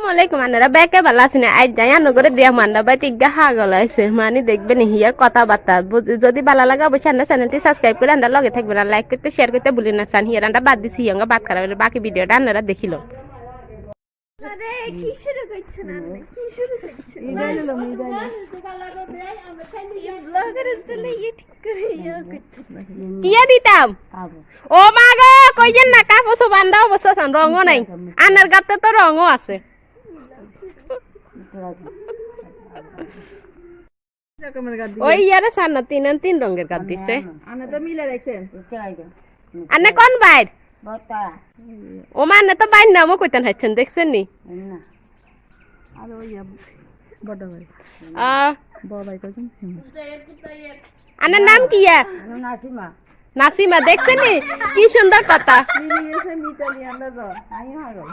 আসসালামাইকুম আনারা ব্যাকে ভালো আছেন আজ যাই আনো করে দিয়া মান্ডা বাই তিগা হাগল আছে মানে দেখবেন হিয়ার কথাবার্তা যদি ভালো লাগে অবশ্যই আন্ডা চ্যানেলটি সাবস্ক্রাইব করে আন্ডা লগে থাকবেন আর লাইক করতে শেয়ার করতে ভুলেন না চান হিয়ার আন্ডা বাদ দিছি হিয়ঙ্গা বাদ করা হলে বাকি ভিডিওটা আনারা দেখিল আরে কি শুরু করছেন কি করছেন কিয়া দিতাম ও মা গো কইছেন না কাপড় বান্ধা অবস্থা চান রঙও নাই আনার গাতে তো রঙও আছে ওই ইয়ারে চান না তিন তিন রঙের গাত দিছে আনা তো মিলে রাখছেন আনে কোন বাইর ও মানে তো বাইর নামও কইতেন হাইছেন দেখছেন নি আর ওই বড় ভাই আহ, বড় ভাই কইছেন আনার নাম কি ইয়া? নাসিমা দেখছেন নি কি সুন্দর কথা মিতালি হাগল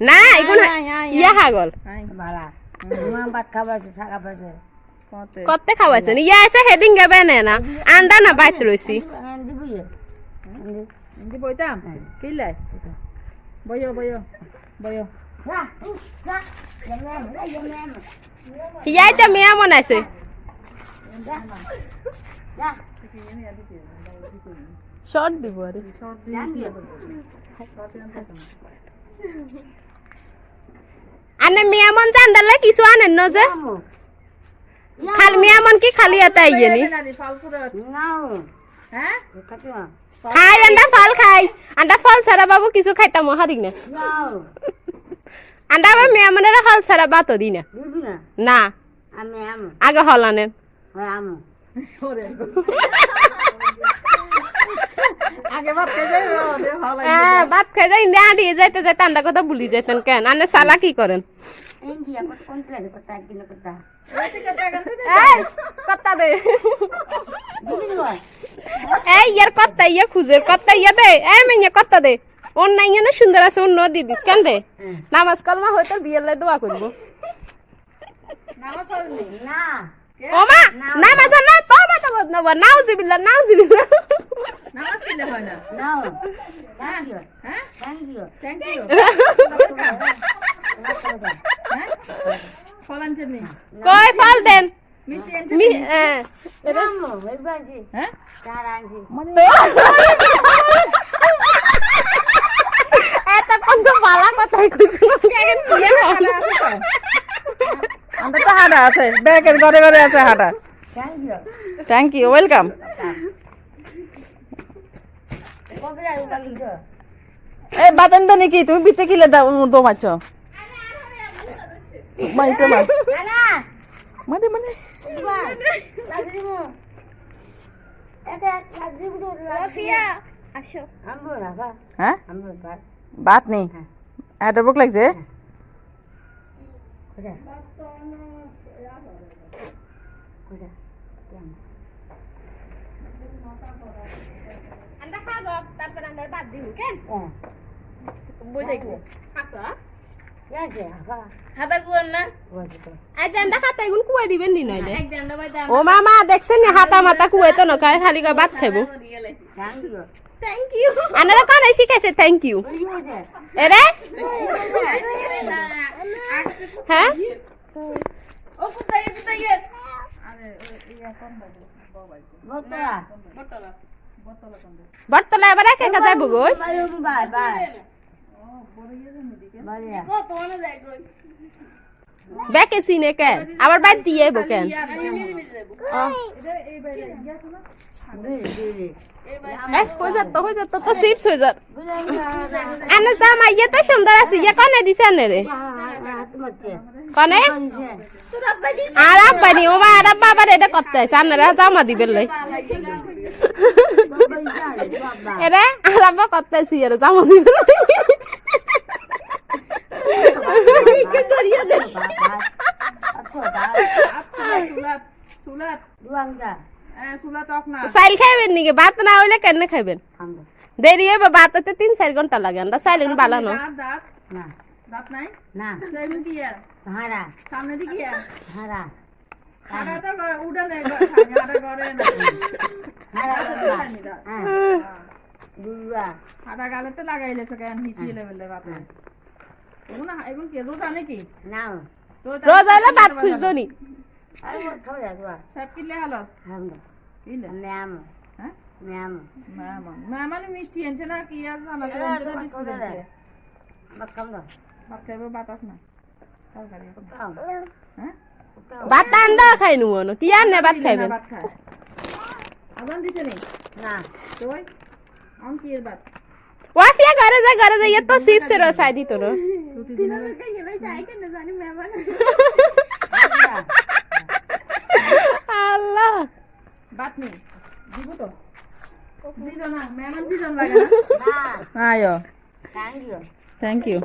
না এগুলো ইয়া হাগল কতে কতে খাওয়াইছেন ইয়া এসে হেডিং গাবে না না আন্ডা না বাইত রইছি দি বইতাম কিলাই বইও বইও বইও ইয়া এটা মেয়া মনাইছে শর্ট দিব আরে আনে মেয়া মন জানদালে কিছু আনেন ন যে খাল মেয়া মন কি খালি এটা ইয়ে নি হ্যাঁ খাই আন্ডা ফল খাই আন্ডা ফল ছাড়া বাবু কিছু খাইতাম হারিক না আন্ডা আবার মেয়া মনের ফল ছাড়া বাতো দি না না আগে হল আনেন ভাত খাই যাই না যাইতে যাইতে আন্ডা কথা ভুলি যাইতেন কেন? আনে সালা কি করেন? ইয়া ইয়া ইয়া সুন্দর আছে অন্য দিদি কেন দে? নামাজ কলমা হয়তো বিয়েলে দোয়া করব। নামাজ না। তো মা তো বদনব নাও জিবিল্লা নাও। জিবিল্লা হয়? না হ্যাঁ? কই ফল দেন? বালা কথাই আমরা তো হাঁটা আছে। ব্যাগের ঘরে ঘরে আছে হাঁটা। থ্যাংক ইউ ওয়েলকাম এই বাতেন তো নাকি? তুমি বিতে কিলে দাও দমাচ্ছ মাইছে মা মানে মানে। হ্যাঁ? ভাত নেই? এটা বুক লাগছে? আন্ডা খাব তারপর আন্ডা বাদ দিমু কেন বুঝাই কো খাতো ও মামা দেখছেন নি হাতা মাতা কুয়াই তো নকায় খালি ভাত খাইবো থ্যাংক ইউ আনারা কোন শিখাইছে থ্যাংক ইউ এরে হ্যাঁ ও কোথায় কোথায় বটতলা? এবার একা একা যাইব গই ব্যাকে সিনে কেন আবার বাদ দিয়ে আইব কোন এ, হয়ে হয়ে হয়ে ইয়ে আছে ইয়ে কনে কনে আবার এটা করতে আছে আনারা জামা দিবেন জামা দিবেন কি করিয়া দে সুলাত সুলাত হ্যাঁ সুলাত অক না চাইল খাইবেন নাকি? ভাত না হইলে কেন খাইবেন? দেরি হবে ভাত হতে তিন চার ঘণ্টা লাগে। আমরা চাইল বালানো রোজা হলে ভাত খুঁজতো নি। হ্যাঁ মিষ্টি আনছে না কি আর খাইবে বাতাস না ভাত আন্দা খাই নু মনো কি আর নে ভাত খাইবেন আজান দিছে নি না তোই আম কি এর ভাত ওয়াফিয়া ঘরে যা ঘরে যা তো চিপসের রসাই দিত না রুটি দিনে গেলে যাই কেন জানি মেহমান আল্লাহ ভাত নেই দিব তো। দিল না মেহমান দিজন লাগে না? না আয়ো থ্যাংক ইউ থ্যাংক ইউ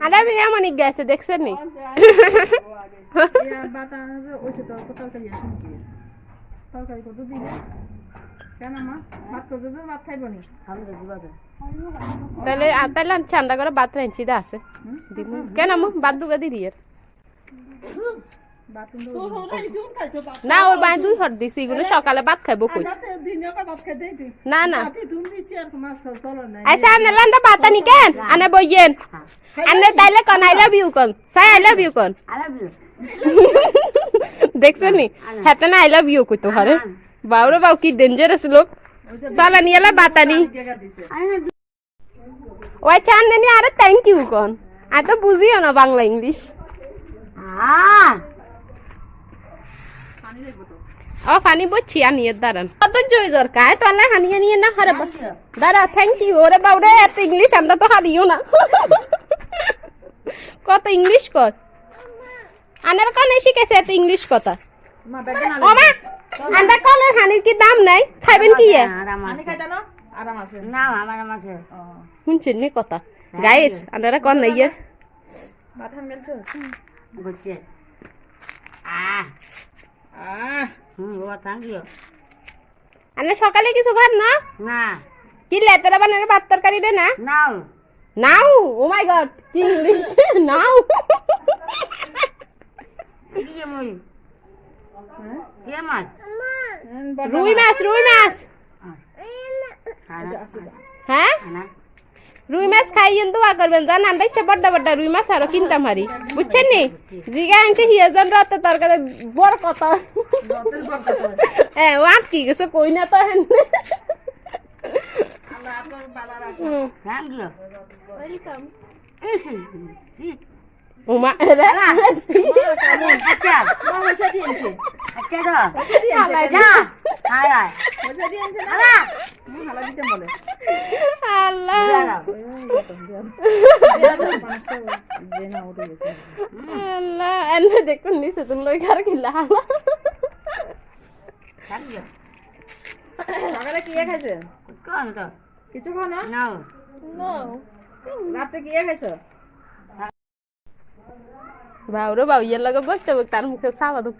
আরে আমি এমন গেছে দেখছেন নি? তরকারি কত দিবে কেন মা? ভাত কত ভাত খাইব নি? হামদা দিবা তাহলে তাহলে আমি ঠান্ডা করে ভাত রাঁধছি দা আছে। কেন মু? ভাত দুগা দি দিয়ে না ওই বাই দুই হট দিছি এগুলো সকালে ভাত খাইবো কই? না। না আচ্ছা আনে লান্ডা ভাত আনি কেন? আনে বইয়েন। আনে তাইলে কোন আই লাভ ইউ কোন। সাই আই লাভ ইউ কোন। আই দেখছেন নি? হাতে না আই লাভ ইউ কইতো হারে বাউরে বাউ কি ডেঞ্জারাস লোক? সালা নিয়ে এলা আরে ওই চান দেনি আরে থ্যাংক ইউ কোন। আর তো বুঝিও না বাংলা ইংলিশ। ও পানি বচ্ছি আনিয়ে দাঁড়ান। কত জয় দরকার? তাহলে হানিয়ে নিয়ে না হারে দাঁড়া থ্যাংক ইউ ওরে বাউরে এত ইংলিশ আমরা তো হারিও না। কত ইংলিশ কর? আনার কানে শিখেছে এত ইংলিশ কথা। আন্দা কলের হানির কি দাম নাই? খাইবেন কি এ? আরাম পানি আছে। খাই জানো না? আমার আরাম আছে। শুনছেন নি কথা? গাইস আন্দারা কন নাই ইয়ে মেলছো? আ আহ। হুম ও থ্যাংক ইউ আনে সকালে কিছু খান না? না। কি লেতেরা বানারে ভাত তরকারি দে না? নাও। নাও! ও মাই গড কি ইংলিশ? নাও! কি মই। কে মাছ। রুই মাছ রুই মাছ। হ্যাঁ? রুই মাছ খাই কিন্তু দোয়া করবেন জানান দেখছে বড্ডা বড্ডা। রুই মাছ আরও কিনতাম হারি। বুঝছেন নি? জিগা আনছে হিয়াজন রাতে তরকারি বড় কথা। হয়। হ্যাঁ ও আটকি গেছে কই না তো হেন। আল্লাহ আপনার বালা রাখ হুম। থ্যাংক দেখুন নিচে তুমি লই থ্যাংক সকালে কি খাইছে কোন তো কিছু খাও না নাও রাত্রে কি খাইছো বাউরে বাউ ইয়ের লগে বসতে বসতে আর মুখে সাবা দুঃখ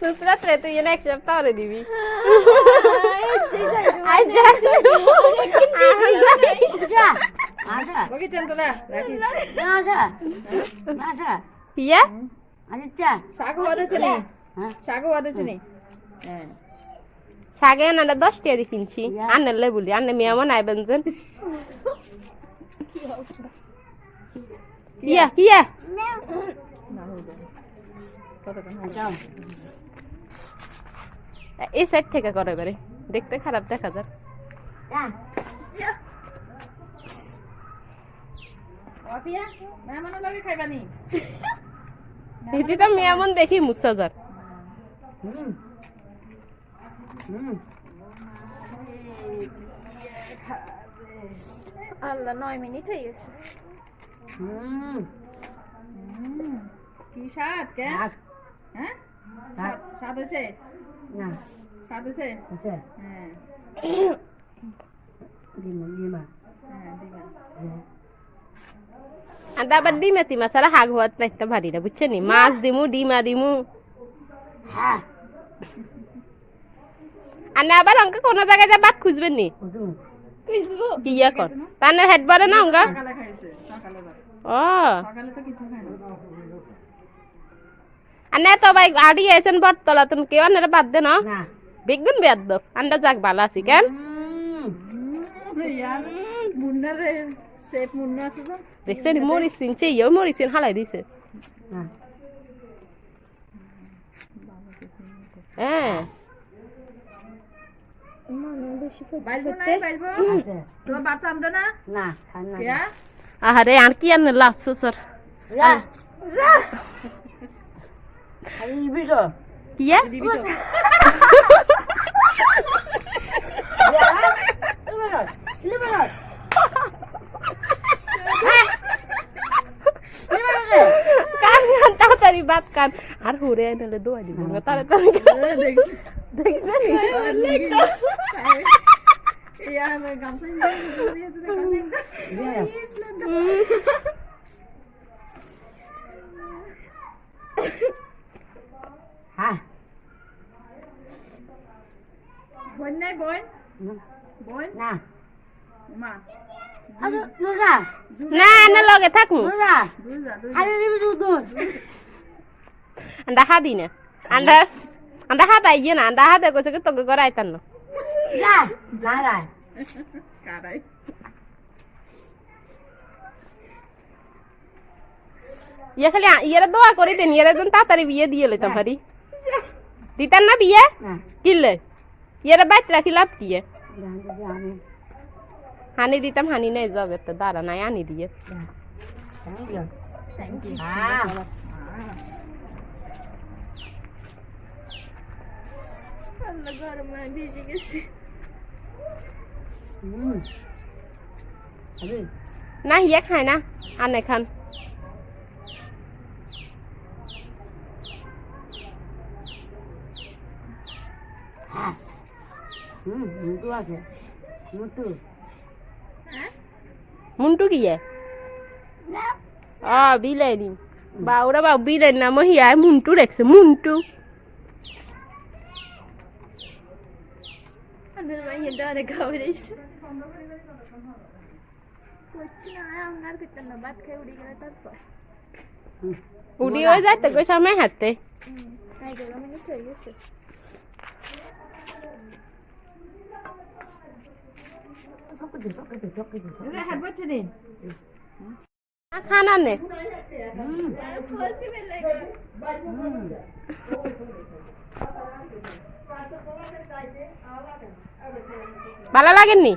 দুসরা ত্রে তুই এনে এক সপ্তাহ দিবি আই জাস্ট যা আচ্ছা বাকি চেনটা রাখিস না আচ্ছা আচ্ছা ইয়া আচ্ছা হ্যাঁ হ্যাঁ দশ টাকা দিয়ে কিনছি আনলে বলি আনলে মেয়ামন আইবেন যেন ইয়া হবে? আচ্ছা এই সাইড থেকে করে এবারে। দেখতে খারাপ দেখা যার ভিডিওটা মেয়ামন দেখি মুসা যার। হুম হুম আল্লাহ নয় মিনিট হয়ে গেছে। কি স্বাদ কে হ্যাঁ? স্বাদ- স্বাদ হয়েছে? না। স্বাদ হয়েছে? হ্যাঁ। দিমা হ্যাঁ দিবা আর। আবার ডিমে তিমা ছাড়া হাগ হওয়ার নাইতে ভারি না বুঝছেন মাছ দিমু ডিমা দিমু। হ্যাঁ। আর না আবার অঙ্ক কোনো জায়গায় যা বাদ খুঁজবেন নি? কত কি ইয়া কর? তার হেড বারে না অঙ্ক? সকালে খাইছে সকালে ভাত। ও। সকালে তো কিছু খাই না। আনে তো ভাই আড়ি আছেন বটতলা তুমি কেউ আনারা বাদ দে না। বেগুন বেদ দো আন্ডা যাক ভালো আছি কেন? দেখছেন মরিচিন চেয়েও হালাই দিছে। না। হ্যাঁ বাইলবো নাই বাইলবো? তোমার বাচ্চা আনতে না? না খান না। কেয়া? আহারে আর। কি আনে লাভ সুসর তাড়াতাড়ি বাত কান। আর হুরে আনলে দোয়া দিব তাড়াতাড়ি দেখছেন? ইয়ার গামছা নিয়ে দিয়েছে কানে হ্যাঁ বোন নাই বোন বোন না মা আরে দুজা না না লগে থাকমু দুজা দুইজা দুই আরে দিবি শুধু আন্ডা হাদি না আন্ডা আন্ডা হাদা ইয়ে না আন্ডা হাদা কইছে কি তোকে করে আইতান না যা যা যা কারাই ইয়ে খালি ইয়েরা দোয়া করে দেন ইয়েরা যেন তাড়াতাড়ি বিয়ে দিয়ে লইতাম পারি দিতাম না বিয়ে না কিনলে ইয়েরা বাইত রাখি লাভ কি এ? জানতে জানি হানি দিতাম হানি নেই জগৎ তো দাঁড়া নাই আনি দিয়ে থ্যাংক ইউ থ্যাংক ইউ হ্যাঁ আল্লাহ গরমে ভিজে গেছি হুম আরে না ইয়ে খায় না আনে খান হ্যাঁ হুম মুটু আছে মুটু মুন্টু কি বিলেনি বা ওরা বা বিলেন না মহিয়া মুন্টু রেখছে মুন্টু এসে করছি না আমার করতে না ভাত খেয়ে উড়ে হয়ে যায় তো গোসা মে হাতে তাই গেল মানে চলে গেছে চকতে খানা নে। ভালো লাগেননি?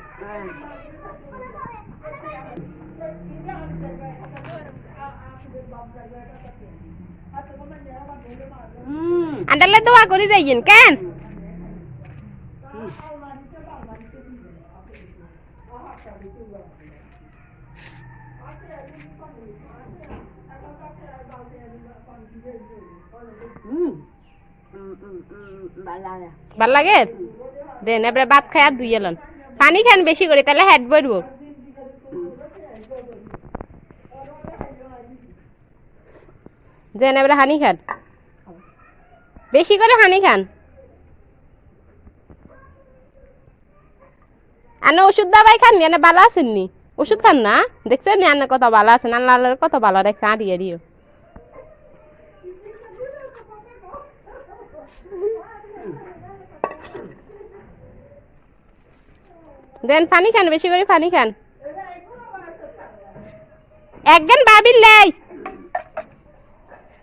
হুম। আন্ডালে দোয়া করে যাইয়েন কেন হুম হুম হুম হুম বালা ভালো লাগে। দেন এবারে ভাত খাই আর ধুই এলেন। পানি খান বেশি করে তাহলে হেড বইব দেন এবারে হানি খান বেশি করে হানি খান। আনে ওষুধ দাবাই খান নি আনে ভালো আছেন নি? ওষুধ খান না? দেখছেন নি আনে কত ভালো আছেন আল্লাহ কত ভালো দেখছে আড়িয়ে দিও। দেন, পানি খান, বেশি করে পানি খান। একজন বাবির লাই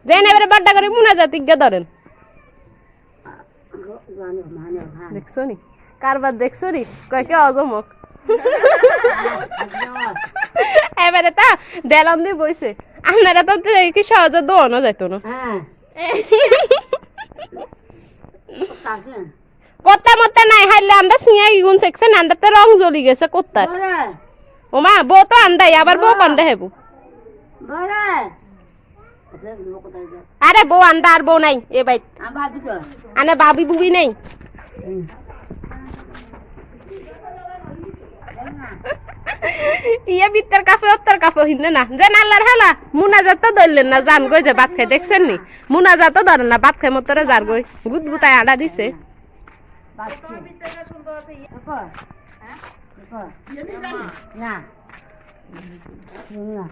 দেন, এবারে বড্ডা করে মুনা জাতিজ্ঞ ধরেন। দেখছ নি? কারবার দেখছ নি? কয়, কে অজমক? এবারে তা, দেলাম দিয়ে বইছে। আপনারা তো কি সহজে দোয়ানো যাইতো না। হ্যাঁ। কোত্তা মত্তা নাই হাইলে আমরা সিঙা গুণ সেকশন আন্দাতে রং জ্বলি গেছে কোত্তার। বলে। ওমা বউ তো আন্দাই আবার বউ কন্দে হেবু। আরে বউ আন্দা আর বউ নাই এ বাই। আবার দিতো আনে বাবি বুবি নেই। ইয়ে বিত্তর কাফে উত্তর কাফে হিন্দে না। যে আল্লাহর হালা মুনাজাত তো ধরলেন না জান গই যে ভাত খাই দেখছেন নি? মুনাজাত তো ধরেন না ভাত খাই মতরে যার গই গুদ গুতায় আডা দিছে। বাচ্চা দেখো দেখো না না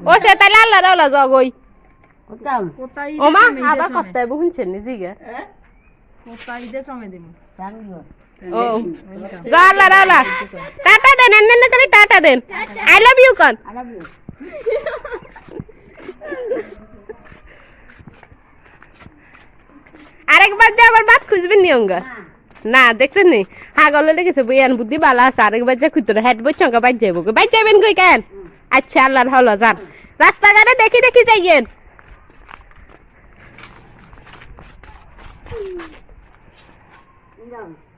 ও সে তাইলে আল্লাহর হলা জগই কোথায় মা আবার কত বুঝছেন নিজে কোথায় ঈদের সময় দিব ও গালা রালা টাটা দেন এনে করে টাটা দেন আই লাভ ইউ কন আরেকবার যে আবার বাদ খুঁজবেন নিয়ঙ্গা না। দেখছেন নি? হাগল লেগেছে বইয়ান বুদ্ধি ভালো আছে। আরেকবার যে খুঁজতে হেড বই সঙ্গে বাইর যাইব বাইর যাবেন কই কেন? আচ্ছা আল্লাহর হলো যান। রাস্তাঘাটে দেখি দেখি যাইয়েন।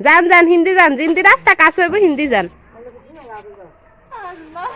যান যান হিন্দি যান হিন্দি রাস্তা কাছে হইব হিন্দি যান আল্লাহ।